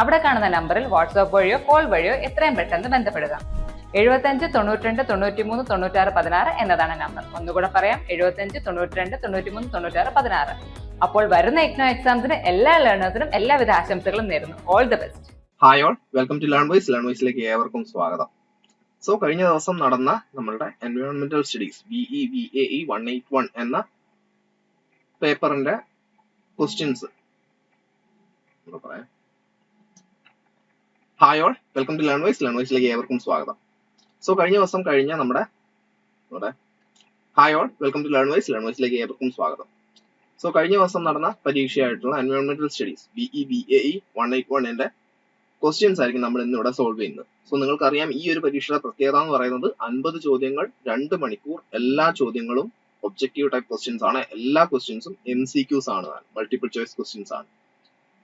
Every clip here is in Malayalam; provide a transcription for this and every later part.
അവിടെ കാണുന്ന നമ്പറിൽ വാട്സ്ആപ്പ് വഴിയോ കോൾ വഴിയോ എത്രയും പെട്ടെന്ന് ബന്ധപ്പെടുക. എഴുപത്തഞ്ച് തൊണ്ണൂറ്റിരണ്ട് തൊണ്ണൂറ്റിമൂന്ന് തൊണ്ണൂറ്റാറ് പതിനാറ് എന്നതാണ് നമ്പർ. ഒന്നുകൂടെ പറയാം എഴുപത്തഞ്ച് തൊണ്ണൂറ്റിരണ്ട് തൊണ്ണൂറ്റിമൂന്ന് തൊണ്ണൂറ്റാറ് പതിനാറ്. അപ്പോൾ വരുന്ന ഇഗ്നോ എക്സാംസിന് എല്ലാ ലേണേഴ്സിനും എല്ലാവിധ ആശംസകളും നേരുന്നു. All the best hi all welcome to Learn Wise Learn വൈസിലേക്ക് ഏവർക്കും സ്വാഗതം. സോ കഴിഞ്ഞ ദിവസം നടന്ന നമ്മളുടെ എൻവയോൺമെന്റൽ studies B E V A E one eight one എന്ന പേപ്പറിന്റെ ക്വസ്റ്റ്യൻസ് പറയാം. Hi all welcome to Learn Wise Learn വൈസിലേക്ക് ഏവർക്കും സ്വാഗതം. സോ കഴിഞ്ഞ ദിവസം കഴിഞ്ഞ നമ്മുടെ നമ്മുടെ hi all welcome to Learn Wise Learn വൈസിലേക്ക് ഏവർക്കും സ്വാഗതം. സോ കഴിഞ്ഞ ദിവസം നടന്ന പരീക്ഷയായിട്ടുള്ള എൻവയോൺമെന്റൽ studies B E B A E one eight വണ്ണിന്റെ ക്വസ്റ്റ്യൻസ് ആയിരിക്കും നമ്മൾ ഇന്ന് ഇവിടെ സോൾവ് ചെയ്യുന്നത്. സോ നിങ്ങൾക്കറിയാം ഈ ഒരു പരീക്ഷയുടെ പ്രത്യേകത എന്ന് പറയുന്നത് അൻപത് ചോദ്യങ്ങൾ രണ്ട് മണിക്കൂർ എല്ലാ ചോദ്യങ്ങളും ഒബ്ജക്റ്റീവ് ടൈപ്പ് ക്വസ്റ്റ്യൻസ് ആണ്. എല്ലാ ക്വസ്റ്റ്യൻസും എം സി ക്യൂസ് ആണ്. മൾട്ടിപ്പിൾ ചോയ്സ് ക്വസ്റ്റ്യൻസ് ആണ്.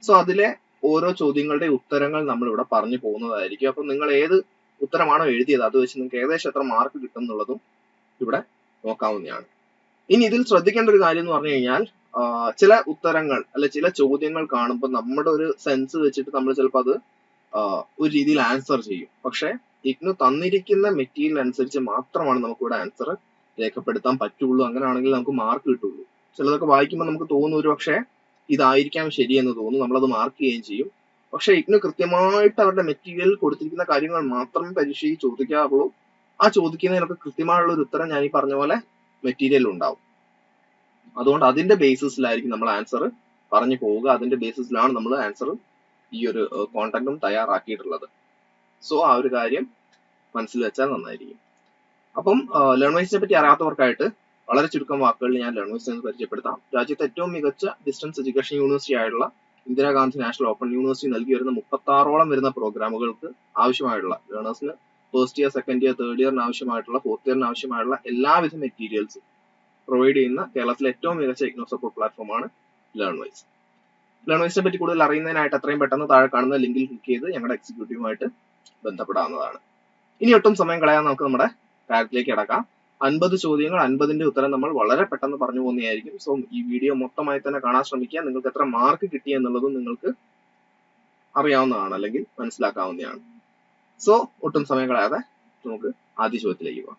സോ അതിലെ ഓരോ ചോദ്യങ്ങളുടെ ഉത്തരങ്ങൾ നമ്മൾ ഇവിടെ പറഞ്ഞു പോകുന്നതായിരിക്കും. അപ്പൊ നിങ്ങൾ ഏത് ഉത്തരമാണോ എഴുതിയത് അത് വെച്ച് നിങ്ങൾക്ക് ഏകദേശം എത്ര മാർക്ക് കിട്ടും എന്നുള്ളതും ഇവിടെ നോക്കാവുന്നതാണ്. ഇനി ഇതിൽ ശ്രദ്ധിക്കേണ്ട ഒരു കാര്യം എന്ന് പറഞ്ഞു കഴിഞ്ഞാൽ ചില ഉത്തരങ്ങൾ അല്ലെ ചില ചോദ്യങ്ങൾ കാണുമ്പോൾ നമ്മുടെ ഒരു സെൻസ് വെച്ചിട്ട് നമ്മൾ ചിലപ്പോൾ അത് ഒരു രീതിയിൽ ആൻസർ ചെയ്യും. പക്ഷെ ഇഗ്നു തന്നിരിക്കുന്ന മെറ്റീരിയൽ അനുസരിച്ച് മാത്രമാണ് നമുക്ക് ഇവിടെ ആൻസർ രേഖപ്പെടുത്താൻ പറ്റുള്ളൂ. അങ്ങനെയാണെങ്കിൽ നമുക്ക് മാർക്ക് കിട്ടുള്ളൂ. ചിലതൊക്കെ വായിക്കുമ്പോൾ നമുക്ക് തോന്നും ഒരു പക്ഷേ ഇതായിരിക്കാം ശരിയെന്ന് തോന്നും നമ്മളത് മാർക്ക് ചെയ്യുകയും ചെയ്യും. പക്ഷെ ഇഗ്നു കൃത്യമായിട്ട് അവരുടെ മെറ്റീരിയൽ കൊടുത്തിരിക്കുന്ന കാര്യങ്ങൾ മാത്രമേ പരീക്ഷയിൽ ചോദിക്കാറുള്ളൂ. ആ ചോദിക്കുന്നതിനൊക്കെ കൃത്യമായുള്ള ഒരു ഉത്തരം ഞാൻ ഈ പറഞ്ഞ പോലെ മെറ്റീരിയൽ ഉണ്ടാവും. അതുകൊണ്ട് അതിന്റെ ബേസിസിലായിരിക്കും നമ്മൾ ആൻസർ പറഞ്ഞു പോവുക. അതിന്റെ ബേസിസിലാണ് നമ്മൾ ആൻസർ ഈ ഒരു കോണ്ടന്റും തയ്യാറാക്കിയിട്ടുള്ളത്. സോ ആ ഒരു കാര്യം മനസ്സിൽ വെച്ചാൽ നന്നായിരിക്കും. അപ്പം ലേൺവൈസിനെ പറ്റി അറിയാത്തവർക്കായിട്ട് വളരെ ചുരുക്കം വാക്കുകളിൽ ഞാൻ എന്ന് പരിചയപ്പെടുത്താം. രാജ്യത്തെ ഏറ്റവും മികച്ച ഡിസ്റ്റൻസ് എഡ്യൂക്കേഷൻ യൂണിവേഴ്സിറ്റി ആയിട്ടുള്ള ഇന്ദിരാഗാന്ധി നാഷണൽ ഓപ്പൺ യൂണിവേഴ്സിറ്റി നൽകി വരുന്ന മുപ്പത്താറോളം വരുന്ന പ്രോഗ്രാമുകൾക്ക് ആവശ്യമായിട്ടുള്ള ലേണേഴ്സിന് first year second year third ഇയറിന് ആവശ്യമായിട്ടുള്ള ഫോർത്ത് ഇയറിന് ആവശ്യമായിട്ടുള്ള എല്ലാവിധ മെറ്റീരിയൽസ് പ്രൊവൈഡ് ചെയ്യുന്ന കേരളത്തിലെ ഏറ്റവും മികച്ച ഇഗ്നോ സപ്പോർട്ട് പ്ലാറ്റ്ഫോമാണ് ലേൺവൈസ് ലേൺവൈസിനെ പറ്റി കൂടുതൽ അറിയുന്നതിനായിട്ട് എത്രയും പെട്ടെന്ന് താഴെ കാണുന്ന ലിങ്കിൽ ക്ലിക്ക് ചെയ്ത് ഞങ്ങളുടെ എക്സിക്യൂട്ടീവുമായിട്ട് ബന്ധപ്പെടാവുന്നതാണ്. ഇനി ഒട്ടും സമയം കളയാൻ നമുക്ക് നമ്മുടെ കാര്യത്തിലേക്ക് കിടക്കാം. അൻപത് ചോദ്യങ്ങൾ അൻപതിന്റെ ഉത്തരം നമ്മൾ വളരെ പെട്ടെന്ന് പറഞ്ഞു പോകുന്നതായിരിക്കും. സോ ഈ വീഡിയോ മൊത്തമായി തന്നെ കാണാൻ ശ്രമിക്കുക. നിങ്ങൾക്ക് എത്ര മാർക്ക് കിട്ടി എന്നുള്ളതും നിങ്ങൾക്ക് അറിയാവുന്നതാണ് അല്ലെങ്കിൽ മനസ്സിലാക്കാവുന്നതാണ്. സോ ഒട്ടും സമയം കളയാതെ നമുക്ക് ആദ്യ ചോദ്യത്തിലേക്ക് പോകാം.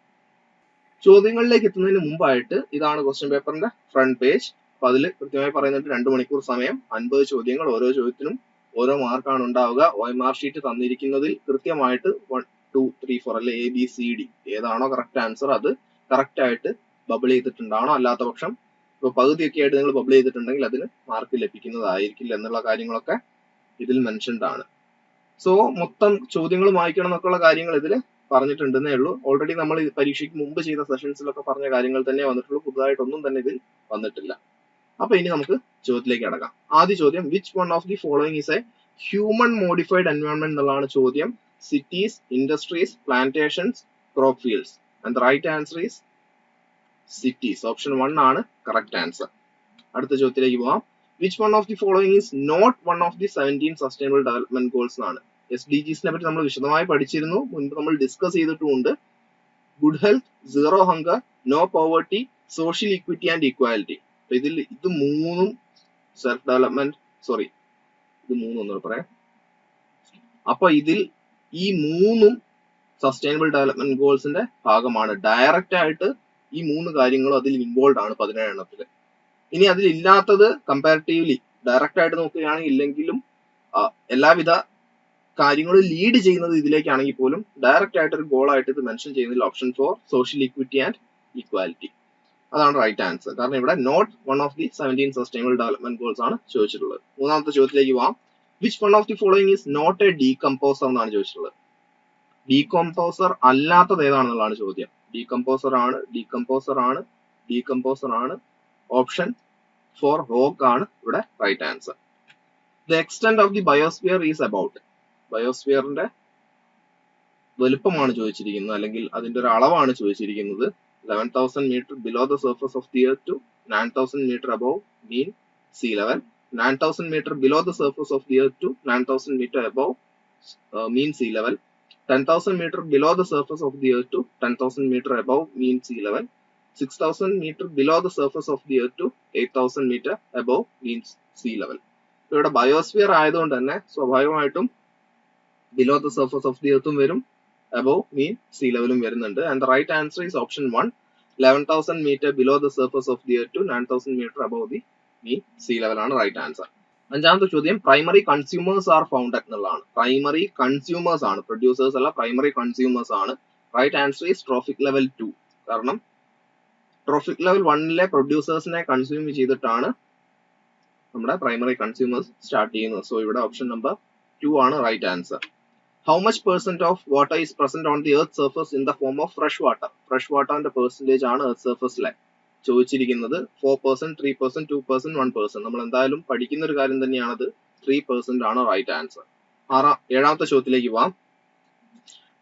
ചോദ്യങ്ങളിലേക്ക് എത്തുന്നതിന് മുമ്പായിട്ട് ഇതാണ് ക്വസ്റ്റ്യൻ പേപ്പറിന്റെ ഫ്രണ്ട് പേജ് അപ്പൊ അതിൽ കൃത്യമായി പറയുന്നുണ്ട് രണ്ട് മണിക്കൂർ സമയം അൻപത് ചോദ്യങ്ങൾ ഓരോ ചോദ്യത്തിനും ഓരോ മാർക്കാണ് ഉണ്ടാവുക. ഒ എം ആർ ഷീറ്റ് തന്നിരിക്കുന്നതിൽ കൃത്യമായിട്ട് വൺ ടു ത്രീ ഫോർ അല്ലെ? എ ബി സി ഡി ഏതാണോ കറക്റ്റ് ആൻസർ അത് കറക്റ്റ് ആയിട്ട് ബബിൾ ചെയ്തിട്ടുണ്ടാവണം. അല്ലാത്ത പക്ഷം ഇപ്പൊ പകുതിയൊക്കെ ആയിട്ട് നിങ്ങൾ ബബിൾ ചെയ്തിട്ടുണ്ടെങ്കിൽ അതിന് മാർക്ക് ലഭിക്കുന്നതായിരിക്കില്ല എന്നുള്ള കാര്യങ്ങളൊക്കെ ഇതിൽ മെൻഷൻഡ് ആണ്. സോ മൊത്തം ചോദ്യങ്ങൾ വായിക്കണം എന്നൊക്കെയുള്ള കാര്യങ്ങൾ ഇതിൽ പറഞ്ഞിട്ടുണ്ടെന്നേ ഉള്ളൂ. ഓൾറെഡി നമ്മൾ പരീക്ഷയ്ക്ക് മുമ്പ് ചെയ്ത സെഷൻസിലൊക്കെ പറഞ്ഞ കാര്യങ്ങൾ തന്നെ വന്നിട്ടുള്ളൂ. പുതുതായിട്ടൊന്നും തന്നെ ഇതിൽ വന്നിട്ടില്ല. അപ്പൊ ഇനി നമുക്ക് ചോദ്യത്തിലേക്ക് അടക്കാം. ആദ്യ ചോദ്യം which one of the following is a human modified environment എന്നുള്ളതാണ് ചോദ്യം. Cities industries plantations crop fields. The right answer is cities. Option 1 ആണ് കറക്റ്റ് ആൻസർ അടുത്ത ചോദ്യത്തിലേക്ക് പോവാം. Which one of the following is not one of the seventeen sustainable development goals ആണ് എസ് ഡി ജിസിനെ പറ്റി നമ്മൾ വിശദമായി പഠിച്ചിരുന്നു. മുൻപ് നമ്മൾ discuss ചെയ്തിട്ടുമുണ്ട് good health zero hunger no poverty social equity and equality അപ്പൊ ഇതിൽ ഇത് മൂന്നും സെൽഫ് ഡെവലപ്മെന്റ് സോറി ഇത് മൂന്നും പറയാം. അപ്പൊ ഇതിൽ ഈ മൂന്നും സസ്റ്റൈനബിൾ ഡെവലപ്മെന്റ് ഗോൾസിന്റെ ഭാഗമാണ്. ഡയറക്റ്റ് ആയിട്ട് ഈ മൂന്ന് കാര്യങ്ങളും അതിൽ ഇൻവോൾവ് ആണ് പതിനേഴെണ്ണത്തിൽ ഇനി അതിലില്ലാത്തത് കമ്പാരിറ്റീവ്ലി ഡയറക്റ്റ് ആയിട്ട് നോക്കുകയാണെങ്കിൽ ഇല്ലെങ്കിലും എല്ലാവിധ കാര്യങ്ങളും ലീഡ് ചെയ്യുന്നത് ഇതിലേക്കാണെങ്കിൽ പോലും ഡയറക്റ്റ് ആയിട്ട് ഒരു ഗോൾ ആയിട്ട് ഇത് മെൻഷൻ ചെയ്യുന്നതിൽ option four social equity and equality അതാണ് റൈറ്റ് ആൻസർ കാരണം ഇവിടെ not one of the seventeen sustainable development goals ആണ് ചോദിച്ചിട്ടുള്ളത്. മൂന്നാമത്തെ ചോദ്യത്തിലേക്ക് പോവാം. Which one of the following is not a decomposer എന്നാണ് ചോദിച്ചിട്ടുള്ളത്. ഡീകമ്പോസർ അല്ലാത്തത് ഏതാണെന്നുള്ളതാണ് ചോദ്യം. ഡീകമ്പോസർ ആണ് ഡീകമ്പോസർ ആണ് ഡീകമ്പോസർ ആണ്. ഓപ്ഷൻ ഫോർ റോക്ക് ആണ് ഇവിടെ right answer the extent of the biosphere is about ബയോസ്ഫിയറിന്റെ വലുപ്പമാണ് ചോദിച്ചിരിക്കുന്നത് അല്ലെങ്കിൽ അതിന്റെ ഒരു അളവാണ് ചോദിച്ചിരിക്കുന്നത്. Eleven thousand metre below the surface of the earth to nine thousand metre above mean sea level nine thousand metre below the surface of the earth to nine thousand metre above mean sea level ten thousand metre below the surface of the earth to ten thousand metre above mean sea level six thousand metre below the surface of the earth to eight thousand metre above mean sea level ഇവിടെ ബയോസ്ഫിയർ ആയതുകൊണ്ട് തന്നെ സ്വാഭാവികമായിട്ടും below the surface of the എർത്തും വരും അബവ് മീൻ സീ ലെവലും വരുന്നുണ്ട്. And the right answer is option one eleven thousand metre below the surface of the earth to nine thousand metre above the mean sea ലെവലാണ് റൈറ്റ് ആൻസർ അഞ്ചാമത്തെ ചോദ്യം പ്രൈമറി കൺസ്യൂമേഴ്സ് ആർ ഫൗണ്ട് എന്നുള്ളതാണ്. പ്രൈമറി കൺസ്യൂമേഴ്സ് ആണ്. പ്രൊഡ്യൂസേഴ്സ് അല്ല പ്രൈമറി കൺസ്യൂമേഴ്സ് ആണ്. Right answer is trophic level two കാരണം ട്രോഫിക് ലെവൽ വണ്ണിലെ പ്രൊഡ്യൂസേഴ്സിനെ കൺസ്യൂം ചെയ്തിട്ടാണ് നമ്മുടെ പ്രൈമറി കൺസ്യൂമേഴ്സ് സ്റ്റാർട്ട് ചെയ്യുന്നത്. സോ ഇവിടെ ഓപ്ഷൻ നമ്പർ ടു ആണ് right answer how much percent of water is present on the earth surface in the form of fresh water fresh വാട്ടറിന്റെ percentage ആണ് എർത്ത് സർഫസിലെ ചോദിച്ചിരിക്കുന്നത് four percent three percent two percent one percent നമ്മൾ എന്തായാലും പഠിക്കുന്ന ഒരു കാര്യം തന്നെയാണത്. ത്രീ പെർസെന്റ് ആണ് റൈറ്റ് ആൻസർ ആറാം ഏഴാമത്തെ ചോദ്യത്തിലേക്ക് പോവാം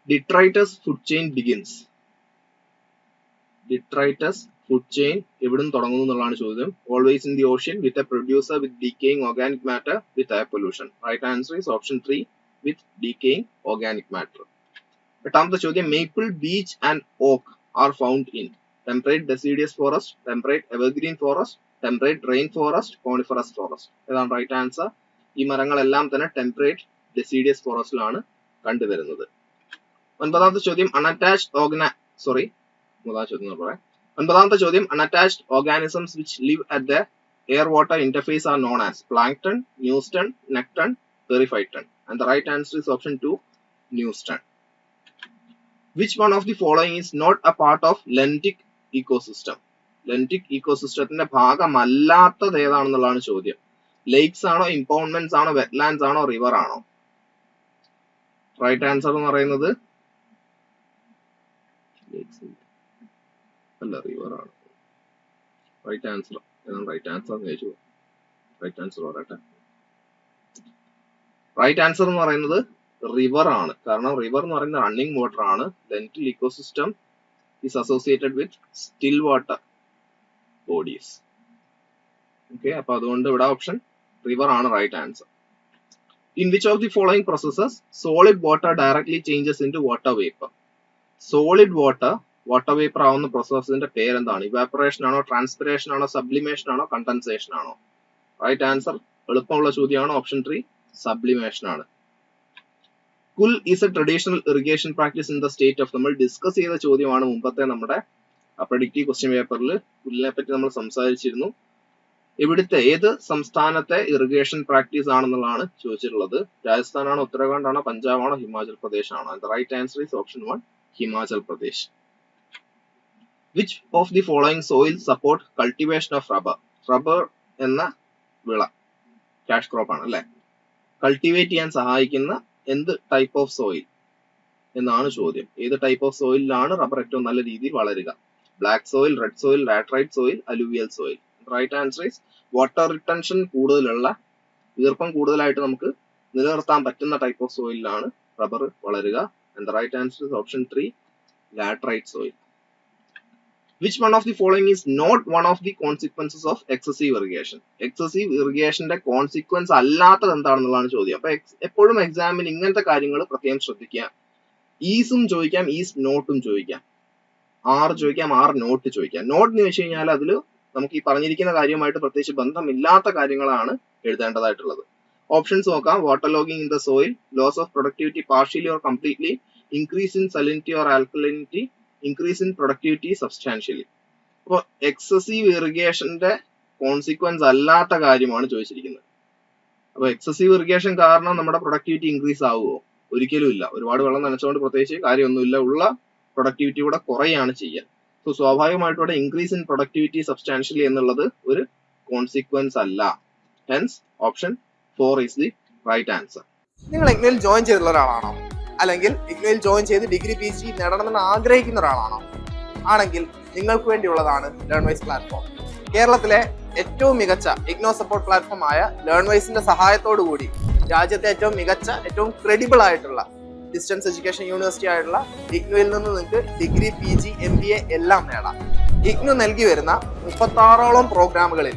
detritus food chain begins detritus food chain എവിടുന്ന് തുടങ്ങുന്നു എന്നുള്ളതാണ് ചോദ്യം. Always in the ocean with a producer with decaying organic matter with air pollution right answer is option three with decaying organic matter എട്ടാമത്തെ ചോദ്യം maple beech and oak are found in temperate deciduous forest temperate evergreen forest temperate rain forest coniferous forest ഇതാണ് റൈറ്റ് ആൻസർ ഈ മരങ്ങളെല്ലാം തന്നെ ടെമ്പറേറ്റ് ഡെസിഡിയസ് ഫോറസ്റ്റിലാണ് കണ്ടുവരുന്നത്. ഒൻപതാമത്തെ ചോദ്യം അൺഅറ്റാച്ച്ഡ് ഓർഗന സോറി ഒമ്പതാം ചോദ്യം ഒൻപതാമത്തെ ചോദ്യം unattached organisms which live at the air water interface are known as plankton neuston nekton periphyton and the right answer is option two neuston which one of the following is not a part of lentic ecosystem lentic ഇക്കോസിസ്റ്റത്തിന്റെ ഭാഗമല്ലാത്തത് ഏതാണെന്നുള്ളതാണ് ചോദ്യം. ലേക്സ് ആണോ ഇമ്പൗണ്ട്മെന്റ്സ് ആണോ വെറ്റ്ലാൻഡ്സ് ആണോ റിവർ ആണോ? റൈറ്റ് ആൻസർ എന്ന് പറയുന്നത് അല്ല റിവർ ആണ്. റൈറ്റ് ആൻസർ ഏതാണ് റൈറ്റ് ആൻസർ ചോദിച്ചു. റൈറ്റ് ആൻസർ പറയട്ടെ. റൈറ്റ് ആൻസർ എന്ന് പറയുന്നത് റിവർ ആണ്. കാരണം റിവർ എന്ന് പറയുന്നത് റണ്ണിങ് വാട്ടർ ആണ്. Lentic ecosystem is associated with still water bodies okay അപ്പൊ അതുകൊണ്ട് ഇവിടെ ഓപ്ഷൻ റിവർ ആണ് right answer in which of the following processes solid water directly changes into water vapour solid water water vapour ആവുന്ന പ്രോസസ്സിന്റെ പേരെന്താണ്? ഇവാപ്പറേഷൻ ആണോ ട്രാൻസ്പിറേഷൻ ആണോ സബ്ലിമേഷൻ ആണോ കണ്ടൻസേഷൻ ആണോ? റൈറ്റ് ആൻസർ എളുപ്പമുള്ള ചോദ്യമാണ്. ഓപ്ഷൻ ത്രീ സബ്ലിമേഷൻ ആണ്. Kuhl is a traditional irrigation practice in the state of നമ്മൾ ഡിസ്കസ് ചെയ്ത ചോദ്യമാണ് മുമ്പത്തെ നമ്മുടെ പ്രഡിക്റ്റീവ് ക്വസ്റ്റ്യൻ പേപ്പറിൽ കുല്ലിനെ പറ്റി നമ്മൾ സംസാരിച്ചിരുന്നു. ഇവിടുത്തെ ഏത് സംസ്ഥാനത്തെ ഇറിഗേഷൻ പ്രാക്ടീസ് ആണെന്നുള്ളതാണ് ചോദിച്ചിട്ടുള്ളത്. രാജസ്ഥാനാണോ ഉത്തരാഖണ്ഡാണോ പഞ്ചാബാണോ ഹിമാചൽ പ്രദേശ് ആണോ. The right answer is option one Himachal Pradesh. Which of the following soil support cultivation of rubber rubber എന്ന വിള ക്യാഷ് ക്രോപ്പ് ആണ് അല്ലെ? കൾട്ടിവേറ്റ് ചെയ്യാൻ സഹായിക്കുന്ന എന്ത് ടൈപ്പ് ഓഫ് സോയിൽ എന്നാണ് ചോദ്യം. ഏത് ടൈപ്പ് ഓഫ് സോയിലാണ് റബ്ബർ ഏറ്റവും നല്ല രീതിയിൽ വളരുക? Black soil red soil laterite soil alluvial soil right answer is water retention കൂടുതലുള്ള ഈർപ്പം കൂടുതലായിട്ട് നമുക്ക് നിലനിർത്താൻ പറ്റുന്ന ടൈപ്പ് ഓഫ് സോയിലാണ് റബ്ബർ വളരുക. And right answer option three laterite soil which one of the following is not one of the consequences of excessive irrigation excessive ഇറിഗേഷന്റെ consequence അല്ലാത്തത് എന്താണെന്നുള്ളതാണ് ചോദ്യം. അപ്പൊ എപ്പോഴും എക്സാമിൽ ഇങ്ങനത്തെ കാര്യങ്ങൾ പ്രത്യേകം ശ്രദ്ധിക്കുക. ഈസും ചോദിക്കാം ഈസ് നോട്ടും ചോദിക്കാം. ആർ ചോദിക്കാം ആർ നോട്ട് ചോദിക്കാം. നോട്ട് എന്ന് വെച്ച് കഴിഞ്ഞാൽ അതിൽ നമുക്ക് ഈ പറഞ്ഞിരിക്കുന്ന കാര്യവുമായിട്ട് പ്രത്യേകിച്ച് ബന്ധമില്ലാത്ത കാര്യങ്ങളാണ് എഴുതേണ്ടതായിട്ടുള്ളത്. ഓപ്ഷൻസ് നോക്കാം. Water logging in the soil loss of productivity partially or completely increase in salinity or alkalinity increase in productivity substantially അപ്പോൾ എക്സസീവ് ഇറിഗേഷന്റെ കോൺസിക്വൻസ് അല്ലാത്ത കാര്യമാണ് ചോദിച്ചിരിക്കുന്നത്. അപ്പോൾ എക്സസീവ് ഇറിഗേഷൻ കാരണം നമ്മുടെ പ്രൊഡക്ടിവിറ്റി ഇൻക്രീസ് ആവുമോ? ഒരിക്കലും ഇല്ല. ഒരുപാട് വെള്ളം നനച്ചുകൊണ്ട് പ്രത്യേകിച്ച് കാര്യമൊന്നുമില്ല. ഉള്ള പ്രൊഡക്ടിവിറ്റി കൂടെ കുറയാണ് ചെയ്യുക സോ സ്വാഭാവികമായിട്ടും ഇവിടെ ഇൻക്രീസ് ഇൻ പ്രൊഡക്ടിവിറ്റി സബ്സ്റ്റാൻഷ്യലി എന്നുള്ളത് ഒരു കോൺസിക്വൻസ് അല്ല. Hence option four is the right answer നിങ്ങൾ എങ്ങനെയും ജോയിൻ ചെയ്തിട്ടുള്ള ഒരാളാണോ? അല്ലെങ്കിൽ ഇഗ്നയിൽ ജോയിൻ ചെയ്ത് ഡിഗ്രി പി ജി നേടണമെന്ന് ആഗ്രഹിക്കുന്ന ഒരാളാണോ? ആണെങ്കിൽ നിങ്ങൾക്ക് വേണ്ടിയുള്ളതാണ് ലേൺവൈസ് പ്ലാറ്റ്ഫോം കേരളത്തിലെ ഏറ്റവും മികച്ച ഇഗ്നോ സപ്പോർട്ട് പ്ലാറ്റ്ഫോം ആയ ലേൺ വൈസിന്റെ സഹായത്തോടു കൂടി രാജ്യത്തെ ഏറ്റവും മികച്ച ഏറ്റവും ക്രെഡിബിൾ ആയിട്ടുള്ള ഡിസ്റ്റൻസ് എഡ്യൂക്കേഷൻ യൂണിവേഴ്സിറ്റി ആയിട്ടുള്ള ഇഗ്നോയിൽ നിന്ന് നിങ്ങൾക്ക് degree P G M B A എല്ലാം നേടാം. ഇഗ്നോ നൽകി വരുന്ന മുപ്പത്താറോളം പ്രോഗ്രാമുകളിൽ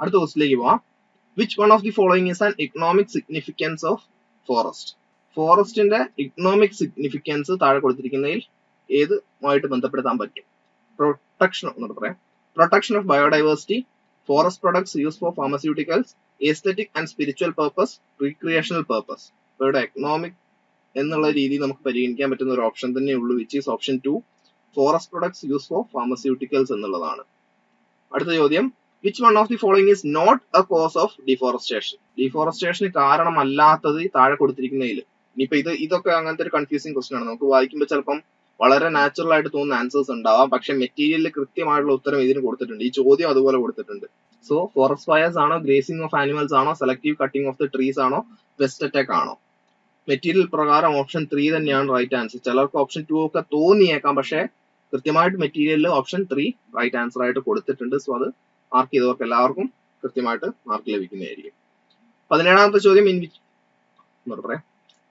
അടുത്ത ക്വസ്റ്റിലേക്ക് പോവാം. Which one of the following is an economic significance of forest ഫോറസ്റ്റിന്റെ economic significance താഴെ കൊടുത്തിരിക്കുന്നതിൽ ഏതുമായിട്ട് ബന്ധപ്പെടുത്താൻ പറ്റും? പ്രൊട്ടക്ഷൻ എന്ന് പറയാം. Protection of biodiversity forest products use for pharmaceuticals aesthetic and spiritual purpose recreational purpose ഇവിടെ എക്കണോമിക് എന്നുള്ള രീതിയിൽ നമുക്ക് പരിഗണിക്കാൻ പറ്റുന്ന ഒരു ഓപ്ഷൻ തന്നെ ഉള്ളൂ which is option two forest products use for pharmaceuticals എന്നുള്ളതാണ്. അടുത്ത ചോദ്യം. Which one of the following is not a cause of deforestation ഡിഫോറസ്റ്റേഷന് കാരണമല്ലാത്തത് താഴെ കൊടുത്തിരിക്കുന്നതിൽ ഇനിയിപ്പോ ഇത് ഇതൊക്കെ അങ്ങനത്തെ ഒരു കൺഫ്യൂസിങ് ക്വസ്റ്റൻ ആണ്. നമുക്ക് വായിക്കുമ്പോൾ ചിലപ്പം വളരെ നാച്ചുറൽ ആയിട്ട് തോന്നുന്ന ആൻസേഴ്സ് ഉണ്ടാവാം. പക്ഷെ മെറ്റീരിയലിൽ കൃത്യമായിട്ടുള്ള ഉത്തരം ഇതിന് കൊടുത്തിട്ടുണ്ട്. ഈ ചോദ്യം അതുപോലെ കൊടുത്തിട്ടുണ്ട്. സോ ഫോറസ്റ്റ് ഫയർസ് ആണോ ഗ്രേസിംഗ് ഓഫ് ആനിമൽസ് ആണോ selective cutting of the trees ആണോ വെസ്റ്റ് അറ്റാക്ക് ആണോ? മെറ്റീരിയൽ പ്രകാരം ഓപ്ഷൻ ത്രീ തന്നെയാണ് റൈറ്റ് ആൻസർ ചിലർക്ക് ഓപ്ഷൻ ടു ഒക്കെ തോന്നിയേക്കാം. പക്ഷെ കൃത്യമായിട്ട് മെറ്റീരിയലിൽ ഓപ്ഷൻ ത്രീ റൈറ്റ് ആൻസർ ആയിട്ട് കൊടുത്തിട്ടുണ്ട്. സോ അത് മാർക്ക് ചെയ്തവർക്ക് എല്ലാവർക്കും കൃത്യമായിട്ട് മാർക്ക് ലഭിക്കുന്നതായിരിക്കും. പതിനേഴാമത്തെ ചോദ്യം പറയാം.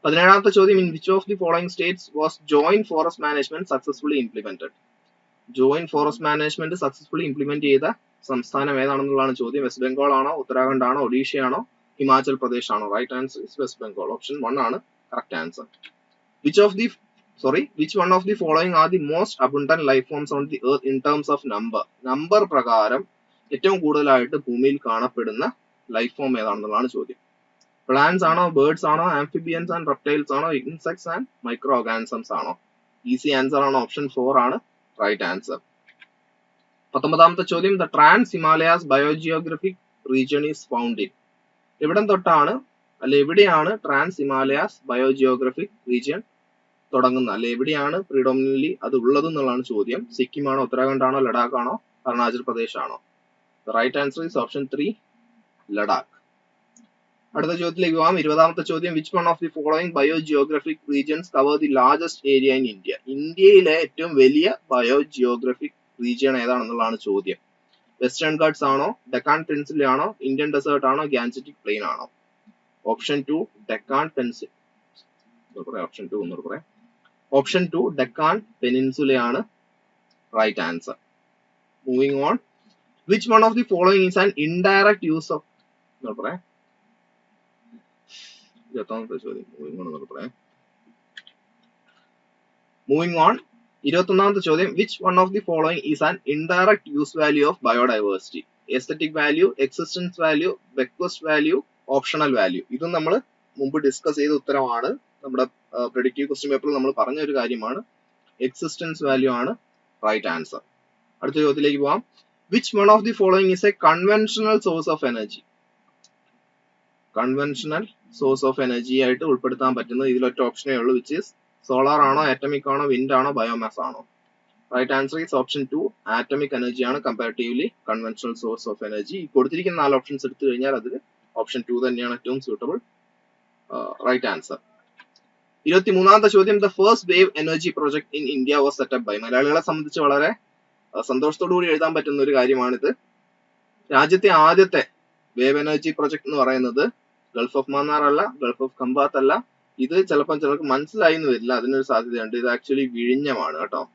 പതിനേഴാമത്തെ ചോദ്യം in which of the following states was joint forest management successfully implemented joint forest management successfully implement ചെയ്ത സംസ്ഥാനം ഏതാണെന്നുള്ളതാണ് ചോദ്യം. വെസ്റ്റ് ബംഗാൾ ആണോ ഉത്തരാഖണ്ഡ് ആണോ ഒഡീഷയാണോ ഹിമാചൽ പ്രദേശ് ആണോ? Right answer is West Bengal option one ആണ് correct answer which of the sorry which one of the following are the most abundant life forms on the earth in terms of number number പ്രകാരം ഏറ്റവും കൂടുതലായിട്ട് ഭൂമിയിൽ കാണപ്പെടുന്ന ലൈഫ് ഫോം ഏതാണെന്നുള്ളതാണ് ചോദ്യം. പ്ലാന്റ്സ് ആണോ ബേർഡ്സ് ആണോ ആംഫിബിയൻസ് ആൻഡ് റെപ്റ്റൈൽസ് ആണോ ഇൻസെക്ട്സ് ആൻഡ് മൈക്രോ ഓർഗാനിസംസ് ആണോ? ഈസി ആൻസർ ആണ് ഓപ്ഷൻ ഫോർ ആണ് റൈറ്റ് ആൻസർ പത്തൊമ്പതാമത്തെ ചോദ്യം the trans Himalayas biogeographic region is found in എവിടം തൊട്ടാണ് അല്ലെ എവിടെയാണ് ട്രാൻസ് ഹിമാലയാസ് ബയോജിയോഗ്രഫിക് റീജിയൻ തുടങ്ങുന്നത്? അല്ലെ എവിടെയാണ് പ്രീഡോമിനലി അത് ഉള്ളത് എന്നുള്ളതാണ് ചോദ്യം. സിക്കിം ആണോ ഉത്തരാഖണ്ഡ് ആണോ ലഡാക്ക് ആണോ അരുണാചൽ പ്രദേശ് ആണോ right answer is option three Ladakh അടുത്ത ചോദ്യത്തിലേക്ക് പോകാം. ഇരുപതാമത്തെ ചോദ്യം which one of the following bio geographic regions cover the largest area in India ഇന്ത്യയിലെ ഏറ്റവും വലിയ ബയോ ജിയോഗ്രഫിക് റീജിയൻ ഏതാണെന്നുള്ളതാണ് ചോദ്യം. വെസ്റ്റേൺ ഗാർഡ്സ് ആണോ? ഡെക്കാൻ പെൻസിൽ ആണോ? ഇന്ത്യൻ ഡെസേർട്ട് ആണോ? ഗാൻസിറ്റിക് പ്ലെയിൻ ആണോ? Option two Deccan peninsula option two എന്ന് പറയാം. Option two Deccan പെനിൻസുലയാണ് right answer moving on which one of the following is an indirect use of പറയാം മൂവിങ് ഓൺ എന്ന് പറയാം ഇരുപത്തൊന്നാമത്തെ ചോദ്യം. Which one of the following is an indirect use value of biodiversity aesthetic value existence value bequest value optional value ഇതും നമ്മൾ മുമ്പ് ഡിസ്കസ് ചെയ്ത ഉത്തരമാണ് നമ്മുടെ പ്രെഡിക്റ്റീവ് ക്വസ്റ്റ്യൻ പേപ്പറിൽ നമ്മൾ പറഞ്ഞ ഒരു കാര്യമാണ്. എക്സിസ്റ്റൻസ് വാല്യൂ ആണ് റൈറ്റ് ആൻസർ അടുത്ത ചോദ്യത്തിലേക്ക് പോവാം. Which one of the following is a conventional source of energy? Conventional source of energy ആയിട്ട് ഉൾപ്പെടുത്താൻ പറ്റുന്നത് ഇതിലൊറ്റ ഓപ്ഷനേ ഉള്ളൂ വിച്ച് ഇസ് സോളാർ ആണോ ആറ്റമിക് ആണോ വിൻഡ് ആണോ ബയോമാസ് ആണോ? Right answer is option two atomic energy ആണ് comparatively conventional source of energy കൊടുത്തിരിക്കുന്ന നാല് ഓപ്ഷൻസ് എടുത്തു കഴിഞ്ഞാൽ അതിൽ ഓപ്ഷൻ ടു തന്നെയാണ് ഏറ്റവും സൂട്ടബിൾ റൈറ്റ് ആൻസർ ഇരുപത്തി മൂന്നാമത്തെ ചോദ്യം the first wave energy project in India was set up by മലയാളികളെ സംബന്ധിച്ച് വളരെ സന്തോഷത്തോടു കൂടി എഴുതാൻ പറ്റുന്ന ഒരു കാര്യമാണിത്. രാജ്യത്തെ ആദ്യത്തെ വേവ് എനർജി പ്രൊജക്ട് എന്ന് പറയുന്നത് ഗൾഫ് ഓഫ് മാന്നാർ അല്ല ഗൾഫ് ഓഫ് കമ്പാത്ത് അല്ല. ഇത് ചിലപ്പോൾ ചിലർക്ക് മനസ്സിലായി എന്ന് വരില്ല. അതിനൊരു സാധ്യതയുണ്ട്. ഇത് ആക്ച്വലി വിഴിഞ്ഞമാണ് കേട്ടോ.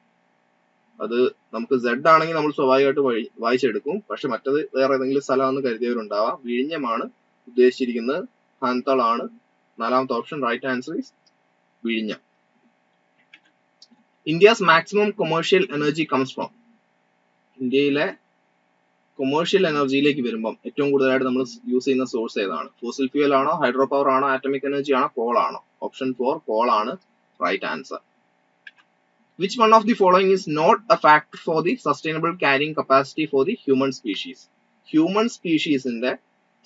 അത് നമുക്ക് സെഡ് ആണെങ്കിൽ നമ്മൾ സ്വാഭാവികമായിട്ട് വഴി വായിച്ചെടുക്കും. പക്ഷെ മറ്റത് വേറെ ഏതെങ്കിലും സ്ഥലമാണെന്ന് കരുതിയവരുണ്ടാവാം. വിഴിഞ്ഞമാണ് ഉദ്ദേശിച്ചിരിക്കുന്നത്. ഹാൻതളാണ് നാലാമത്തെ ഓപ്ഷൻ റൈറ്റ് ആൻസർ ഈസ് വിഴിഞ്ഞം. India's maximum commercial energy comes from ഇന്ത്യയിലെ കൊമേഴ്ഷ്യൽ എനർജിയിലേക്ക് വരുമ്പം ഏറ്റവും കൂടുതലായിട്ട് നമ്മൾ യൂസ് ചെയ്യുന്ന സോഴ്സ് ഏതാണ്? ഫോസിൽ ഫ്യൂൽ ആണോ ഹൈഡ്രോ പവർ ആണോ ആറ്റമിക് എനർജി ആണോ കോൾ ആണോ? ഓപ്ഷൻ ഫോർ കോൾ ആണ് right answer which one of the following is not a factor for the sustainable carrying capacity for the human species human സ്പീഷീസിന്റെ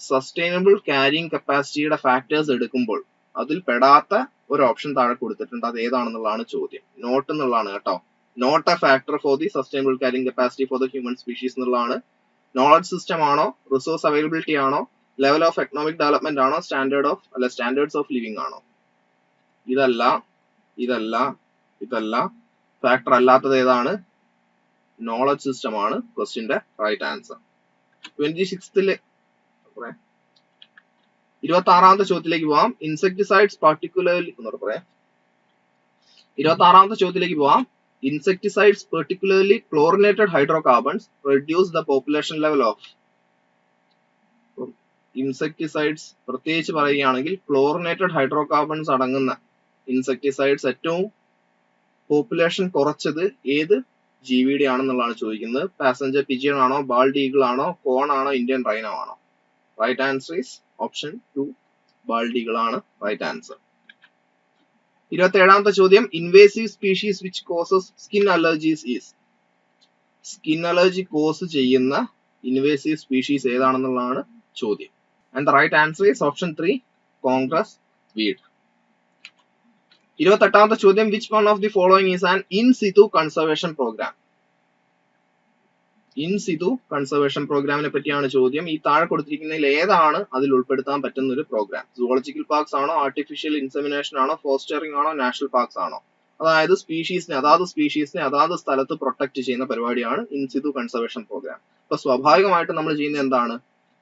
sustainable carrying കപ്പാസിറ്റിയുടെ ഫാക്ടേഴ്സ് എടുക്കുമ്പോൾ അതിൽ പെടാത്ത ഒരു ഓപ്ഷൻ താഴെ കൊടുത്തിട്ടുണ്ട്. അത് ഏതാണെന്നുള്ളതാണ് ചോദ്യം. നോട്ട് എന്നുള്ളതാണ് കേട്ടോ. Not a factor for the sustainable carrying capacity for the human species എന്നുള്ളതാണ്. നോളജ് സിസ്റ്റം ആണോ? റിസോഴ്സ് അവൈലബിലിറ്റി ആണോ? ലെവൽ ഓഫ് എക്കണോമിക് ഡെവലപ്മെന്റ് ആണോ? സ്റ്റാൻഡേർഡ് ഓഫ് അല്ല സ്റ്റാൻഡേർഡ്സ് ഓഫ് ലിവിംഗ് ആണോ? ഇതല്ല ഇതല്ല ഇതല്ല. ഫാക്ടർ അല്ലാത്തത് ഏതാണ്? നോളജ് സിസ്റ്റം ആണ് ക്വസ്റ്റിന്റെ റൈറ്റ് ആൻസർ ട്വന്റി സിക്സ്തിൽ ഇരുപത്തി ആറാമത്തെ ചോദ്യത്തിലേക്ക് പോവാം. ഇൻസെക്ടിസൈഡ്സ് പർട്ടിക്കുലർലി എന്നോട് പറയാം. ഇരുപത്തി ആറാമത്തെ ചോദ്യത്തിലേക്ക് പോവാം. Insecticides particularly chlorinated hydrocarbons, reduce the population level of insecticides പ്രത്യേകിച്ച് പറയുകയാണെങ്കിൽ ക്ലോറിനേറ്റഡ് ഹൈഡ്രോകാർബൺസ് അടങ്ങുന്ന ഇൻസെക്ടിസൈഡ്സ് ഏറ്റവും പോപ്പുലേഷൻ കുറച്ചത് ഏത്? ജീവിയുടെ ആണെന്നുള്ളതാണ് ചോദിക്കുന്നത്. പാസഞ്ചർ പിജിയൺ ആണോ ബാൾഡ് ഈഗിൾ ആണോ കോൺ ആണോ ഇന്ത്യൻ റൈനോ ആണോ? Right answer is option two bald eagle ആണ് റൈറ്റ് ആൻസർ ഇരുപത്തി ഏഴാമത്തെ ചോദ്യം invasive species which causes skin allergies is skin allergy cause ചെയ്യുന്ന ഇൻവേസീവ് സ്പീഷീസ് ഏതാണെന്നുള്ളതാണ് ചോദ്യം. And the right answer is option three Congress weed ഇരുപത്തെട്ടാമത്തെ ചോദ്യം which one of the following is an in situ conservation programme in situ conservation പ്രോഗ്രാമിനെ പറ്റിയാണ് ചോദ്യം. ഈ താഴെ കൊടുത്തിരിക്കുന്നതിൽ ഏതാണ് അതിൽ ഉൾപ്പെടുത്താൻ പറ്റുന്ന ഒരു പ്രോഗ്രാം സുവോളജിക്കൽ പാർക്സ് ആണോ ആർട്ടിഫിഷ്യൽ ഇൻസെമിനേഷൻ ആണോ ഫോസ്റ്ററിംഗ് ആണോ നാഷണൽ പാർക്സ് ആണോ? അതായത് സ്പീഷീസിനെ അതാത് സ്പീഷീസിനെ അതാത് സ്ഥലത്ത് പ്രൊട്ടക്ട് ചെയ്യുന്ന പരിപാടിയാണ് ഇൻ സിതു കൺസർവേഷൻ പ്രോഗ്രാം അപ്പൊ സ്വാഭാവികമായിട്ട് നമ്മൾ ചെയ്യുന്ന എന്താണ്?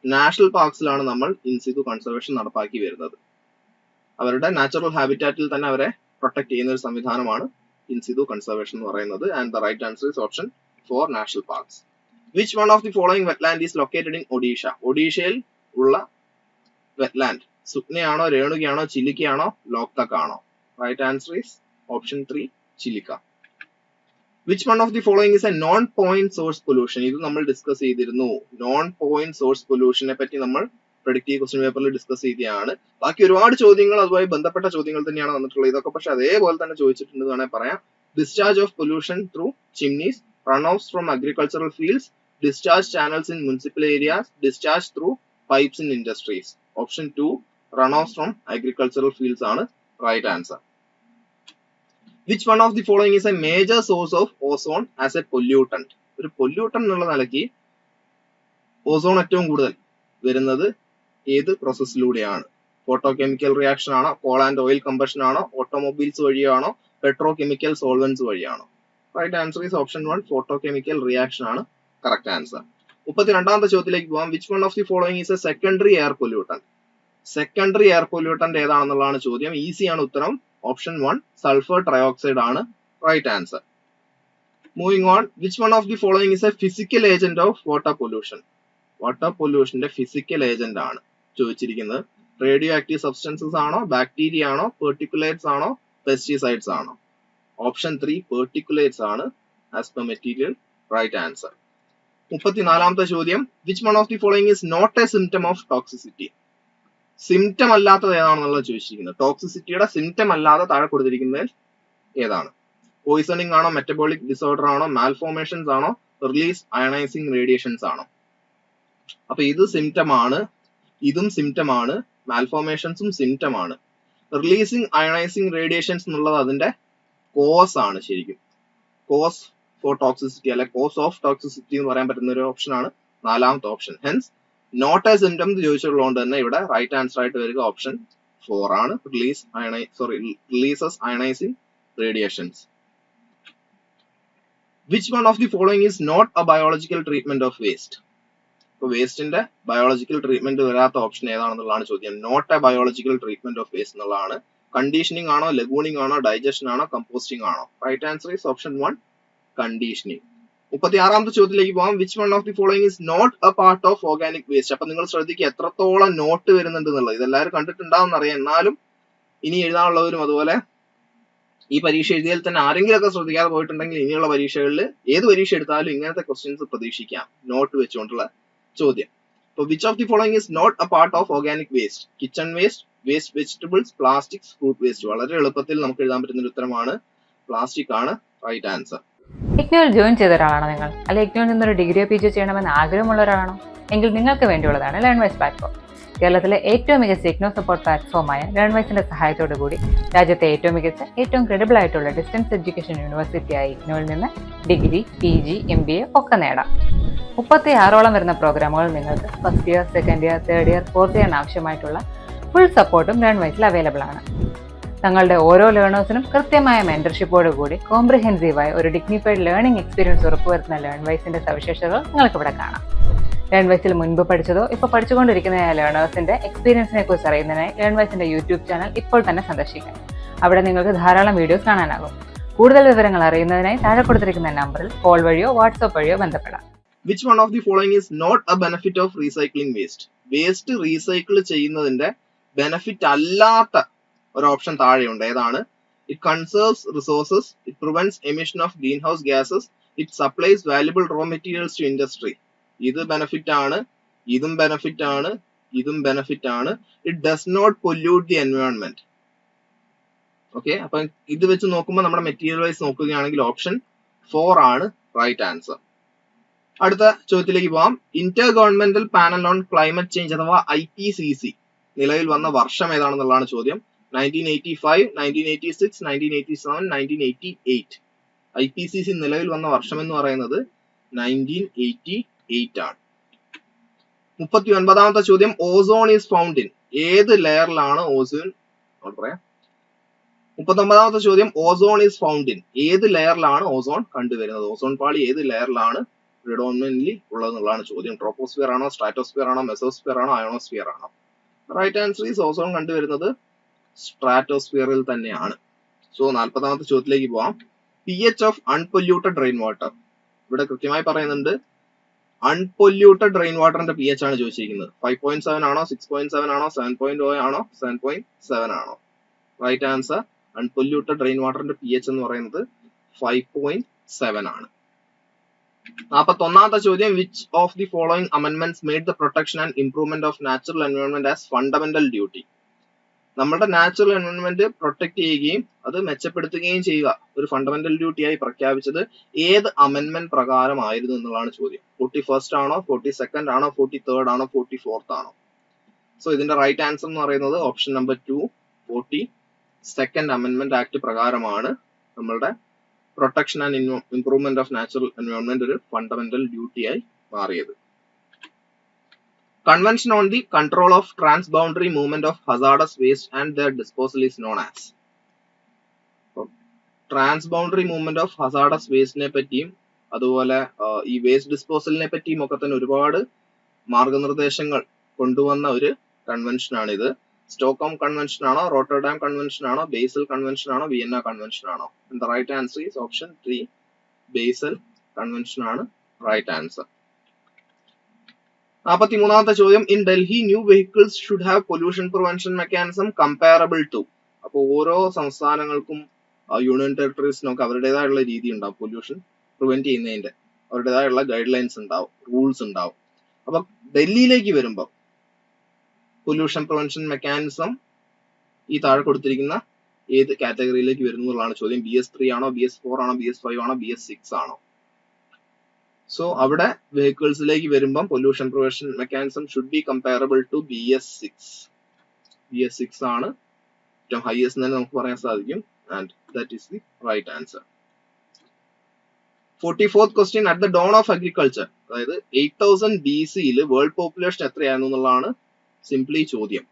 നാഷണൽ പാർക്സിലാണ് നമ്മൾ ഇൻ സിതു കൺസർവേഷൻ നടപ്പാക്കി വരുന്നത്. അവരുടെ നാച്ചുറൽ ഹാബിറ്റാറ്റിൽ തന്നെ അവരെ പ്രൊട്ടക്ട് ചെയ്യുന്ന ഒരു സംവിധാനമാണ് ഇൻ സിതു കൺസർവേഷൻ എന്ന് പറയുന്നത്. And the right answer is option four national parks which one of the following wetland is located in Odisha ഒഡീഷയിൽ ഉള്ള വെറ്റ്ലാൻഡ് സുക്നയാണോ രേണുകയാണോ ചിലിക്കയാണോ ലോക്തക് ആണോ right answer is option three Chilika which one of the following is a non point source pollution ഇത് നമ്മൾ ഡിസ്കസ് ചെയ്തിരുന്നു. നോൺ പോയിന്റ് സോഴ്സ് പൊല്യൂഷനെ പറ്റി നമ്മൾ പ്രഡിക്റ്റീവ് ക്വസ്റ്റ്യൻ പേപ്പറിൽ ഡിസ്കസ് ചെയ്തതാണ് ബാക്കി ഒരുപാട് ചോദ്യങ്ങൾ അതുമായി ബന്ധപ്പെട്ട ചോദ്യങ്ങൾ തന്നെയാണ് വന്നിട്ടുള്ളത്. ഇതൊക്കെ പക്ഷെ അതേപോലെ തന്നെ ചോദിച്ചിട്ടുണ്ട് വേണമെങ്കിൽ പറയാം. Discharge of pollution through chimneys run off from agricultural fields discharge channels in municipal areas discharge through pipes in industries. Option two from agricultural fields fields ആണ് right answer which one of the following is a major source of ozone as a pollutant ഒരു പൊല്യൂട്ടൻ എന്നുള്ള നിലയ്ക്ക് ഓസോൺ ഏറ്റവും കൂടുതൽ വരുന്നത് ഏത് പ്രോസസ്സിലൂടെയാണ് ഫോട്ടോ കെമിക്കൽ റിയാക്ഷൻ ആണോ കോൾ ആൻഡ് ഓയിൽ കമ്പഷൻ ആണോ ഓട്ടോമൊബൈൽസ് വഴിയാണോ petro chemical solvents വഴിയാണോ? Right answer is option one photo chemical reaction ആണ് കറക്റ്റ് ആൻസർ മുപ്പത്തിരണ്ടാമത്തെ ചോദ്യത്തിലേക്ക് പോകാം which one of the following is a secondary air pollutant secondary air pollutant ഏതാണെന്നുള്ളതാണ് ചോദ്യം. ഈസിയാണ് ഉത്തരം. ഓപ്ഷൻ വൺ സൾഫർ ട്രയോക്സൈഡ് ആണ് right answer moving on which one of the following is a physical agent of water pollution water പൊല്യൂഷന്റെ physical agent ആണ് ചോദിച്ചിരിക്കുന്നത്. റേഡിയോ ആക്റ്റീവ് സബ്സ്റ്റൻസസ് ആണോ ബാക്ടീരിയ ആണോ പെർട്ടിക്കുലേറ്റ്സ് ആണോ പെസ്റ്റിസൈഡ്സ് ആണോ? ഓപ്ഷൻ ത്രീ പെർട്ടിക്കുലേറ്റ്സ് ആണ് as per material right answer മുപ്പത്തിനാലാമത്തെ ചോദ്യം which one of the following is not a symptom of toxicity symptom അല്ലാത്തത് ഏതാണെന്നുള്ളത് ചോദിച്ചിരിക്കുന്നത്. ടോക്സിസിറ്റിയുടെ സിംറ്റം അല്ലാതെ താഴെ കൊടുത്തിരിക്കുന്നത് ഏതാണ്? പോയിസണിങ് ആണോ മെറ്റബോളിക് ഡിസോർഡർ ആണോ മാൽഫോർമേഷൻസ് ആണോ റിലീസ് അയണൈസിങ് റേഡിയേഷൻസ് ആണോ? അപ്പൊ ഇത് സിംറ്റം ആണ് ഇതും സിംറ്റം ആണ് മാൽഫോർമേഷൻസും സിംറ്റം ആണ്. റിലീസിങ് അയണൈസിങ് റേഡിയേഷൻസ് എന്നുള്ളത് അതിന്റെ കോസ് ആണ് ശരിക്കും. കോസ് ഫോർ ടോക്സിസിറ്റി അല്ലെ കോസ് ഓഫ് ടോക്സിസിറ്റി എന്ന് പറയാൻ പറ്റുന്ന ഒരു ഓപ്ഷൻ ആണ്. നാലാമത്തെ option hence not a symptom എന്ന് ചോദിച്ചുള്ളതുകൊണ്ട് തന്നെ ഇവിടെ റൈറ്റ് ആൻസർ ആയിട്ട് വരിക ഓപ്ഷൻ ഫോർ ആണ്. Release sorry releases ionising radiations which one of the following is not a biological treatment of waste ഇപ്പൊ വേസ്റ്റിന്റെ ബയോളജിക്കൽ ട്രീറ്റ്മെന്റ് വരാത്ത ഓപ്ഷൻ ഏതാണെന്നുള്ളതാണ് ചോദ്യം. Not a biological treatment of waste എന്നുള്ളതാണ്. കണ്ടീഷനിങ് ആണോ ലഗൂണിംഗ് ആണോ ഡൈജഷൻ ആണോ കമ്പോസ്റ്റിംഗ് ആണോ? Right answer is option one conditioning മുപ്പത്തി ആറാമത്തെ ചോദ്യത്തിലേക്ക് പോകാം. Which one of the following is not a part of organic waste അപ്പൊ നിങ്ങൾ ശ്രദ്ധിക്കുക എത്രത്തോളം നോട്ട് വരുന്നുണ്ട് എന്നുള്ളത്. ഇതെല്ലാവരും കണ്ടിട്ടുണ്ടാവും അറിയാം എന്നാലും ഇനി എഴുതാനുള്ളവരും അതുപോലെ ഈ പരീക്ഷ എഴുതിയാൽ തന്നെ ആരെങ്കിലും ഒക്കെ ശ്രദ്ധിക്കാതെ പോയിട്ടുണ്ടെങ്കിൽ ഇനിയുള്ള പരീക്ഷകളിൽ ഏത് പരീക്ഷ എടുത്താലും ഇങ്ങനത്തെ ക്വസ്റ്റ്യൻസ് പ്രതീക്ഷിക്കാം. നോട്ട് വെച്ചുകൊണ്ടുള്ള ചോദ്യം. അപ്പോൾ which of the following is not a part of organic waste kitchen waste waste vegetables plastics fruit waste വളരെ എളുപ്പത്തിൽ നമുക്ക് എഴുതാൻ പറ്റുന്ന ഒരു ഉത്തരമാണ് പ്ലാസ്റ്റിക് ആണ്. റൈറ്റ് ആൻസർ ഇഗ്നോയിൽ ജോയിൻ ചെയ്ത ഒരാളാണോ നിങ്ങൾ? അല്ലെങ്കിൽ ഇഗ്നോയിൽ നിന്നൊരു ഡിഗ്രിയോ പി ജി ചെയ്യണമെന്ന് ആഗ്രഹമുള്ള ഒരാളാണോ? എങ്കിൽ നിങ്ങൾക്ക് വേണ്ടിയുള്ളതാണ് ലേൺവൈസ് പ്ലാറ്റ്ഫോം കേരളത്തിലെ ഏറ്റവും മികച്ച ഇഗ്നോ സപ്പോർട്ട് പ്ലാറ്റ്ഫോമായ ലേൺവൈസിന്റെ സഹായത്തോടു കൂടി രാജ്യത്തെ ഏറ്റവും മികച്ച ഏറ്റവും ക്രെഡിബിൾ ആയിട്ടുള്ള ഡിസ്റ്റൻസ് എഡ്യൂക്കേഷൻ യൂണിവേഴ്സിറ്റിയായ ഇഗ്നോയിൽ നിന്ന് degree P G M B A ഒക്കെ നേടാം. മുപ്പത്തി ആറോളം വരുന്ന പ്രോഗ്രാമുകൾ നിങ്ങൾക്ക് first year second year third year fourth ഇയറിന് ആവശ്യമായിട്ടുള്ള ഫുൾ സപ്പോർട്ടും ലേൺവൈസിൽ അവൈലബിൾ ആണ്. തങ്ങളുടെ ഓരോ ലേണേഴ്സിനും കൃത്യമായ മെന്റർഷിപ്പോട് കൂടി കോംപ്രിഹെൻസീവായ ഒരു ഡിഗ്നിഫൈഡ് ലേണിംഗ് എക്സ്പീരിയൻസ് ഉറപ്പുവരുത്തുന്ന ലേൺവൈസിന്റെ സവിശേഷതകൾ നിങ്ങൾക്ക് ഇവിടെ കാണാം. ലേൺവൈസിൽ മുൻപ് പഠിച്ചതോ ഇപ്പോൾ പഠിച്ചുകൊണ്ടിരിക്കുന്ന ലേണേഴ്സിന്റെ എക്സ്പീരിയൻസിനെ കുറിച്ച് അറിയുന്നതിനായി ലേൺവൈസിന്റെ യൂട്യൂബ് ചാനൽ ഇപ്പോൾ തന്നെ സന്ദർശിക്കാം. അവിടെ നിങ്ങൾക്ക് ധാരാളം വീഡിയോസ് കാണാനാകും. കൂടുതൽ വിവരങ്ങൾ അറിയുന്നതിനായി താഴെ കൊടുത്തിരിക്കുന്ന നമ്പറിൽ കോൾ വഴിയോ വാട്സ്ആപ്പ് വഴിയോ ബന്ധപ്പെടാം. Which one of the following is not a benefit of recycling waste waste recycle ചെയ്യുന്നതിന്റെ ബെനിഫിറ്റ് അല്ലാത്ത ഒരു ഓപ്ഷൻ താഴെയുണ്ട്. ഏതാണ്? It conserves resources it prevents emission of green house gases it supplies valuable raw materials to industry ഇത് ബെനഫിറ്റ് ആണ് ഇതും ബെനഫിറ്റ് ആണ് ഇതും ബെനഫിറ്റ് ആണ്. It does not pollute the environment okay അപ്പൊ ഇത് വെച്ച് നോക്കുമ്പോൾ നമ്മുടെ മെറ്റീരിയൽ വൈസ് നോക്കുകയാണെങ്കിൽ ഓപ്ഷൻ ഫോർ ആണ് റൈറ്റ് ആൻസർ അടുത്ത ചോദ്യത്തിലേക്ക് പോവാം. Inter governmental panel on climate change അഥവാ ഐ പി സി സി നിലവിൽ വന്ന വർഷം ഏതാണെന്നുള്ളതാണ് ചോദ്യം. ഐ പി സി സി നിലവിൽ വന്ന വർഷം എന്ന് പറയുന്നത് ആണ്. മുപ്പത്തി ഒൻപതാമത്തെ ചോദ്യം ഓസോൺ ഈസ് ഫൗണ്ട് ഇൻ ഏത് ലെയറിലാണ് ഓസോൺ പറയാം. മുപ്പത്തൊമ്പതാമത്തെ ചോദ്യം ഓസോൺ ഈസ് ഫൗണ്ട് ഇൻ ഏത് ലെയറിലാണ് ഓസോൺ കണ്ടുവരുന്നത്? ഓസോൺ പാളി ഏത് ലെയറിലാണ് പ്രിഡോമിനന്റ്ലി ഉള്ളതെന്നുള്ളതാണ് ചോദ്യം. ട്രോപ്പോസ്ഫിയർ ആണോ സ്ട്രാറ്റോസ്ഫിയർ ആണോ മെസോസ്ഫിയർ ആണോ അയോണോസ്ഫിയർ ആണോ? റൈറ്റ് ആൻസർ ഈസ് ഓസോൺ കണ്ടുവരുന്നത് സ്ട്രാറ്റോസ്ഫിയറിൽ തന്നെയാണ്. സോ നാൽപ്പതാമത്തെ ചോദ്യത്തിലേക്ക് പോവാം. P H of unpolluted rain water ഇവിടെ കൃത്യമായി പറയുന്നുണ്ട് അൺപൊല്യൂട്ടഡ് റെയിൻ വാട്ടറിന്റെ പി എച്ച് ആണ് ചോദിച്ചിരിക്കുന്നത്. ഫൈവ് പോയിന്റ് സെവൻ ആണോ സിക്സ് പോയിന്റ് സെവൻ ആണോ സെവൻ പോയിന്റ് ഓ ആണോ സെവൻ പോയിന്റ് സെവൻ ആണോ? റൈറ്റ് ആൻസർ അൺപൊല്യൂട്ടഡ് റെയിൻ വാട്ടറിന്റെ പി എച്ച് എന്ന് പറയുന്നത് ഫൈവ് പോയിന്റ് സെവൻ ആണ്. നാൽപ്പത്തൊന്നാമത്തെ ചോദ്യം which of the following amendments made the protection and improvement of natural environment as fundamental duty നമ്മുടെ നാച്ചുറൽ എൻവയോൺമെന്റ് പ്രൊട്ടക്ട് ചെയ്യുകയും അത് മെച്ചപ്പെടുത്തുകയും ചെയ്യുക. ഒരു ഫണ്ടമെന്റൽ ഡ്യൂട്ടിയായി പ്രഖ്യാപിച്ചത് ഏത് അമെന്റ്മെന്റ് പ്രകാരമായിരുന്നു എന്നുള്ളതാണ് ചോദ്യം. ഫോർട്ടി ഫസ്റ്റ് ആണോ ഫോർട്ടി സെക്കൻഡ് ആണോ ഫോർട്ടി തേർഡ് ആണോ ഫോർട്ടി ഫോർത്ത് ആണോ? സോ ഇതിന്റെ റൈറ്റ് ആൻസർ എന്ന് പറയുന്നത് option number two forty second amendment act പ്രകാരമാണ് നമ്മളുടെ protection and improvement of natural environment ഒരു ഫണ്ടമെന്റൽ ഡ്യൂട്ടിയായി മാറിയത്. Convention on the control of trans boundary movement of hazardous waste and their disposal is known as trans boundary movement of hazardous വേസ്റ്റിനെ പറ്റിയും അതുപോലെ ഈ വേസ്റ്റ് ഡിസ്പോസലിനെ പറ്റിയും ഒക്കെ തന്നെ ഒരുപാട് മാർഗനിർദ്ദേശങ്ങൾ കൊണ്ടുവന്ന ഒരു കൺവെൻഷൻ ആണ് ഇത് സ്റ്റോക്ക്ഹോം കൺവെൻഷൻ ആണോ റോട്ടർഡാം കൺവെൻഷൻ ആണോ ബേസൽ കൺവെൻഷൻ ആണോ വിയന്ന കൺവെൻഷൻ ആണോ? The right answer is option three Basel convention ആണ് റൈറ്റ് ആൻസർ നാൽപ്പത്തി മൂന്നാമത്തെ ചോദ്യം. In Delhi new vehicles should have pollution prevention mechanism comparable to അപ്പോൾ ഓരോ സംസ്ഥാനങ്ങൾക്കും യൂണിയൻ ടെറിട്ടറീസിനും ഒക്കെ അവരുടേതായുള്ള രീതി ഉണ്ടാവും പൊല്യൂഷൻ പ്രിവെന്റ് ചെയ്യുന്നതിന്റെ അവരുടേതായുള്ള ഗൈഡ് ലൈൻസ് ഉണ്ടാവും റൂൾസ് ഉണ്ടാവും. അപ്പൊ ഡൽഹിയിലേക്ക് വരുമ്പോൾ പൊല്യൂഷൻ പ്രിവെൻഷൻ മെക്കാനിസം ഈ താഴെ കൊടുത്തിരിക്കുന്ന ഏത് കാറ്റഗറിയിലേക്ക് വരുന്നു എന്നുള്ളതാണ് ചോദ്യം. ബി എസ് ത്രീ ആണോ ബി എസ് ഫോർ ആണോ ബി എസ് ഫൈവ് ആണോ ബി എസ് സിക്സ് ആണോ? സോ അവിടെ വെഹിക്കിൾസിലേക്ക് വരുമ്പം pollution prevention mechanism should be comparable to B S six B S six ആണ് ഏറ്റവും ഹയസ്റ്റ് തന്നെ നമുക്ക് പറയാൻ സാധിക്കും. And that is the right answer forty fourth question at the dawn of agriculture അതായത് എയ്റ്റ് തൗസൻഡ് ബി സിയിൽ വേൾഡ് പോപ്പുലേഷൻ എത്രയായിരുന്നു എന്നുള്ളതാണ് സിംപ്ലി ചോദ്യം.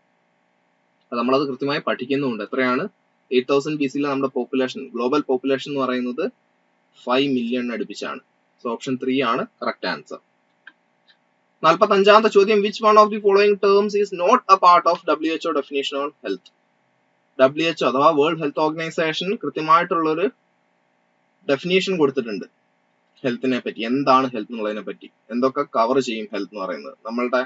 നമ്മളത് കൃത്യമായി പഠിക്കുന്നുണ്ട്. എത്രയാണ്? എയ്റ്റ് തൗസൻഡ് ബി സിയിലെ നമ്മുടെ പോപ്പുലേഷൻ ഗ്ലോബൽ പോപ്പുലേഷൻ എന്ന് പറയുന്നത് ഫൈവ് മില്യൺ അടുപ്പിച്ചാണ്. സോ ഓപ്ഷൻ ത്രീ ആണ് കറക്റ്റ് ആൻസർ നാൽപ്പത്തി അഞ്ചാമത്തെ ചോദ്യം which one of the following terms is not a part of W H O definition on health W H O അഥവാ വേൾഡ് ഹെൽത്ത് ഓർഗനൈസേഷൻ കൃത്യമായിട്ടുള്ള ഒരു ഡെഫിനേഷൻ കൊടുത്തിട്ടുണ്ട്. ഹെൽത്തിനെ പറ്റി എന്താണ് ഹെൽത്ത് എന്നുള്ളതിനെ പറ്റി എന്തൊക്കെ കവർ ചെയ്യും ഹെൽത്ത് എന്ന് പറയുന്നത്. നമ്മളുടെ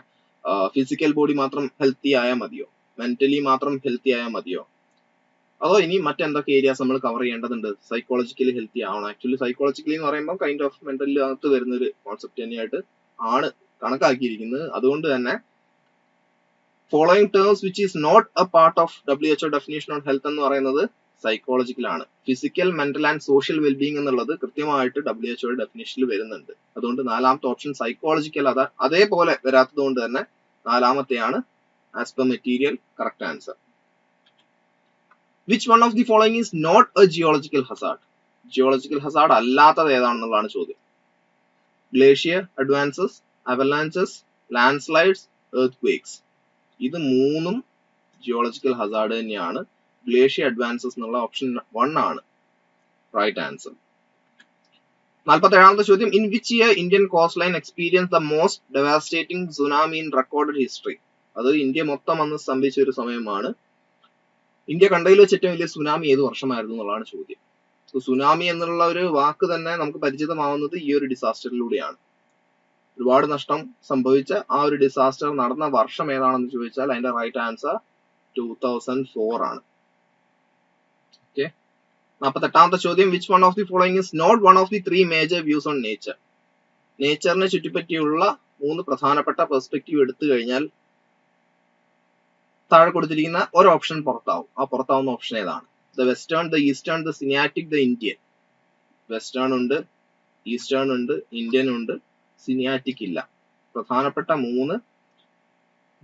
ഫിസിക്കൽ ബോഡി മാത്രം ഹെൽത്തി ആയാൽ മതിയോ? മെന്റലി മാത്രം ഹെൽത്തി ആയാൽ മതിയോ? അതോ ഇനി മറ്റെന്തൊക്കെ ഏരിയാസ് നമ്മൾ കവർ ചെയ്യേണ്ടതുണ്ട്? സൈക്കോളജിക്കലി ഹെൽത്തി ആവണം. ആക്ച്വലി സൈക്കോളജിക്കലി എന്ന് പറയുമ്പോൾ കൈൻഡ് ഓഫ് മെന്റലി അകത്ത് വരുന്ന ഒരു കോൺസെപ്റ്റ് തന്നെയായിട്ട് ആണ് കണക്കാക്കിയിരിക്കുന്നത്. അതുകൊണ്ട് തന്നെ following terms which is not a part of W H O definition on health എന്ന് പറയുന്നത് സൈക്കോളജിക്കലാണ് physical mental and social wellbeing എന്നുള്ളത് കൃത്യമായിട്ട് ഡബ്ല്യു എച്ച്ഒയുടെ ഡെഫിനേഷനിൽ വരുന്നുണ്ട്. അതുകൊണ്ട് നാലാമത്തെ ഓപ്ഷൻ സൈക്കോളജിക്കൽ അതാ അതേപോലെ വരാത്തത് കൊണ്ട് തന്നെ നാലാമത്തെയാണ് as per material correct answer which one of the following is not a geological hazard geological hazard അല്ലാത്തത് ഏതാണെന്നുള്ളതാണ് ചോദ്യം. Glacier advances avalanches landslides earthquakes ഇത് മൂന്നും ജിയോളജിക്കൽ ഹസാർഡ് തന്നെയാണ്. ഗ്ലേഷ്യർ അഡ്വാൻസസ് എന്നുള്ള ഓപ്ഷൻ വൺ ആണ്. റൈറ്റ് ആൻസർ നാൽപ്പത്തേഴാമത്തെ ചോദ്യം. In which year Indian coastline experience the most devastating tsunami in recorded history അത് ഇന്ത്യ മൊത്തം അന്ന് സ്തംഭിച്ച ഒരു സമയമാണ്. ഇന്ത്യ കണ്ടതിൽ വെച്ച് ഏറ്റവും വലിയ സുനാമി ഏത് വർഷമായിരുന്നു എന്നുള്ളതാണ് ചോദ്യം. സോ സുനാമി എന്നുള്ള ഒരു വാക്ക് തന്നെ നമുക്ക് പരിചിതമാവുന്നത് ഈ ഒരു ഡിസാസ്റ്ററിലൂടെയാണ് ഒരുപാട് നഷ്ടം സംഭവിച്ച ആ ഒരു ഡിസാസ്റ്റർ നടന്ന വർഷം ഏതാണെന്ന് ചോദിച്ചാൽ അതിന്റെ right answer two thousand four ആണ്. ഓക്കെ നാൽപ്പത്തെട്ടാമത്തെ ചോദ്യം which one of the following is not one of the three major views on nature നേച്ചറിനെ ചുറ്റിപ്പറ്റിയുള്ള മൂന്ന് പ്രധാനപ്പെട്ട പെർസ്പെക്റ്റീവ് എടുത്തു കഴിഞ്ഞാൽ താഴെ കൊടുത്തിരിക്കുന്ന ഒരു ഓപ്ഷൻ പുറത്താവും. ആ പുറത്താവുന്ന ഓപ്ഷൻ ഏതാണ്? The western the eastern the sinaitic the Indian western ഉണ്ട് ഈസ്റ്റേൺ ഉണ്ട് ഇന്ത്യൻ ഉണ്ട് സിനിയാറ്റിക് ഇല്ല. പ്രധാനപ്പെട്ട മൂന്ന്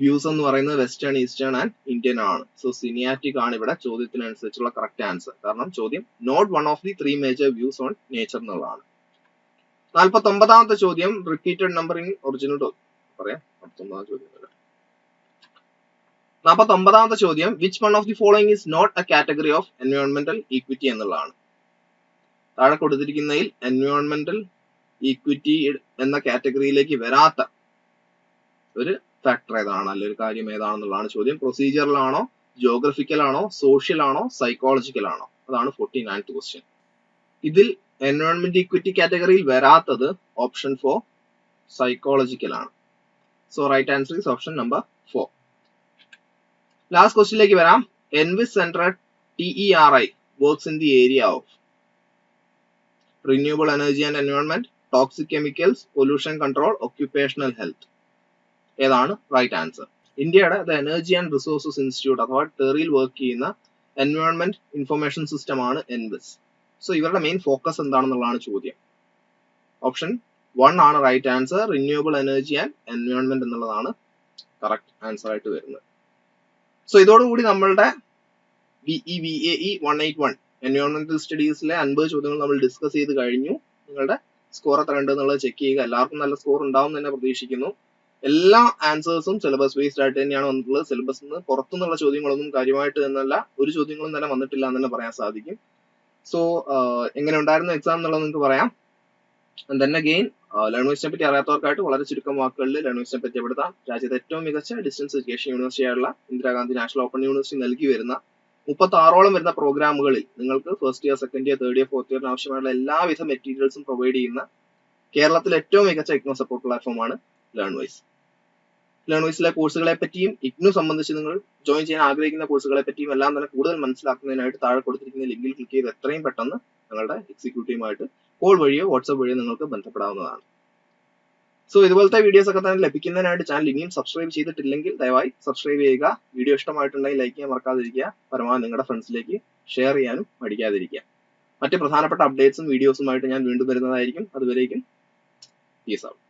വ്യൂസ് എന്ന് പറയുന്നത് വെസ്റ്റേൺ ഈസ്റ്റേൺ ആൻഡ് ഇന്ത്യൻ ആണ്. സോ സിനിയാറ്റിക് ആണ് ഇവിടെ ചോദ്യത്തിനനുസരിച്ചുള്ള കറക്റ്റ് ആൻസർ കാരണം ചോദ്യം not one of the three major views on nature എന്നുള്ളതാണ്. നാൽപ്പത്തി ഒമ്പതാമത്തെ ചോദ്യം റിപ്പീറ്റഡ് നമ്പർ ഇൻ ഒറിജിനൽ പറയാം ചോദ്യം. നാൽപ്പത്തി ഒമ്പതാമത്തെ ചോദ്യം which one of the following is not a category of എൻവയോൺമെന്റൽ equity എന്നുള്ളതാണ്. താഴെ കൊടുത്തിരിക്കുന്നതിൽ എൻവയോൺമെന്റൽ ഈക്വിറ്റി എന്ന കാറ്റഗറിയിലേക്ക് വരാത്ത ഒരു ഫാക്ടർ ഏതാണ് അല്ലെങ്കിൽ ഒരു കാര്യം ഏതാണെന്നുള്ളതാണ് ചോദ്യം. പ്രൊസീജിയറിലാണോ ആണോ സോഷ്യൽ ആണോ സൈക്കോളജിക്കൽ ആണോ അതാണ് ഫോർട്ടി നയൻത് ക്വസ്റ്റ്യൻ ഇതിൽ എൻവയോൺമെന്റ് ഈക്വിറ്റി കാറ്റഗറിയിൽ വരാത്തത് ഓപ്ഷൻ ഫോർ സൈക്കോളജിക്കൽ ആണ്. So right answer is option number four last ക്വസ്റ്റിനിലേക്ക് വരാം. ENVIS centre T E R I works in the area of renewable energy and environment toxic chemicals pollution control occupational health ഏതാണ്? റൈറ്റ് ആൻസർ ഇന്ത്യയുടെ the energy and resources institute അഥവാ ടെറിയിൽ വർക്ക് ചെയ്യുന്ന എൻവയോൺമെന്റ് ഇൻഫർമേഷൻ സിസ്റ്റം ആണ് എൻവിസ് സോ ഇവരുടെ മെയിൻ ഫോക്കസ് എന്താണെന്നുള്ളതാണ് ചോദ്യം. ഓപ്ഷൻ വൺ ആണ് right answer renewable energy and environment എന്നുള്ളതാണ് കറക്റ്റ് ആൻസർ ആയിട്ട് വരുന്നത്. സോ ഇതോടുകൂടി നമ്മളുടെ ഈ V A E one eight one എൻവയോൺമെന്റൽ സ്റ്റഡീസിലെ അൻപത് ചോദ്യങ്ങൾ നമ്മൾ ഡിസ്കസ് ചെയ്ത് കഴിഞ്ഞു. നിങ്ങളുടെ സ്കോർ എത്ര ഉണ്ട് എന്നുള്ളത് ചെക്ക് ചെയ്യുക. എല്ലാവർക്കും നല്ല സ്കോർ ഉണ്ടാവും തന്നെ പ്രതീക്ഷിക്കുന്നു. എല്ലാ ആൻസേഴ്സും സിലബസ് ബേസ്ഡ് ആയിട്ട് തന്നെയാണ് വന്നിട്ടുള്ളത്. സിലബസിൽ നിന്ന് പുറത്തുനിന്നുള്ള ചോദ്യങ്ങളൊന്നും കാര്യമായിട്ട് എന്നല്ല ഒരു ചോദ്യങ്ങളും തന്നെ വന്നിട്ടില്ല എന്ന് തന്നെ പറയാൻ സാധിക്കും. സോ എങ്ങനെ ഉണ്ടായിരുന്നു എക്സാം എന്നുള്ളത് നിങ്ങൾക്ക് പറയാം. തന്നെ അഗെയിൻ ലേൺവേഴ്സിനെ പറ്റി അറിയാത്തവർക്കായിട്ട് വളരെ ചുരുക്കം വാക്കുകളിൽ ലേണേഴ്സിനെ പരിചയപ്പെടുത്താം രാജ്യത്തെ ഏറ്റവും മികച്ച ഡിസ്റ്റൻസ് എഡ്യൂക്കേഷൻ യൂണിവേഴ്സിറ്റി ആയിട്ടുള്ള ഇന്ദിരാഗാന്ധി നാഷണൽ ഓപ്പൺ യൂണിവേഴ്സിറ്റി നൽകി വരുന്ന മുപ്പത്തി ആറോളം വരുന്ന പ്രോഗ്രാമുകളിൽ നിങ്ങൾക്ക് first year second year third year fourth ഇയറിന് ആവശ്യമായുള്ള എല്ലാവിധ മെറ്റീരിയൽസും പ്രൊവൈഡ് ചെയ്യുന്ന കേരളത്തിലെ ഏറ്റവും മികച്ച ഇഗ്നോ സപ്പോർട്ട് പ്ലാറ്റ്ഫോമാണ് ലേൺവൈസ് ലേൺവൈസിലെ കോഴ്സുകളെ പറ്റിയും ഇഗ്നു സംബന്ധിച്ച് നിങ്ങൾ ജോയിൻ ചെയ്യാൻ ആഗ്രഹിക്കുന്ന കോഴ്സുകളെ പറ്റിയും എല്ലാം തന്നെ കൂടുതൽ മനസ്സിലാക്കുന്നതിനായിട്ട് താഴെ കൊടുത്തിരിക്കുന്ന ലിങ്കിൽ ക്ലിക്ക് ചെയ്ത് എത്രയും പെട്ടെന്ന് ഞങ്ങളുടെ എക്സിക്യൂട്ടീവുമായിട്ട് കോൾ വഴിയോ വാട്സപ്പ് വഴിയോ നിങ്ങൾക്ക് ബന്ധപ്പെടാവുന്നതാണ്. സോ ഇതുപോലത്തെ വീഡിയോസ് ഒക്കെ തന്നെ ലഭിക്കുന്നതിനായിട്ട് ചാനൽ ഇനിയും സബ്സ്ക്രൈബ് ചെയ്തിട്ടില്ലെങ്കിൽ ദയവായി സബ്സ്ക്രൈബ് ചെയ്യുക. വീഡിയോ ഇഷ്ടമായിട്ടുണ്ടെങ്കിൽ ലൈക്ക് ചെയ്യാൻ മറക്കാതിരിക്കുക. പരമാവധി നിങ്ങളുടെ ഫ്രണ്ട്സിലേക്ക് ഷെയർ ചെയ്യാനും മടിക്കാതിരിക്കുക. മറ്റ് പ്രധാനപ്പെട്ട അപ്ഡേറ്റ്സും വീഡിയോസുമായിട്ട് ഞാൻ വീണ്ടും വരുന്നതായിരിക്കും. അതുവരേക്കും പീസ് ഔട്ട്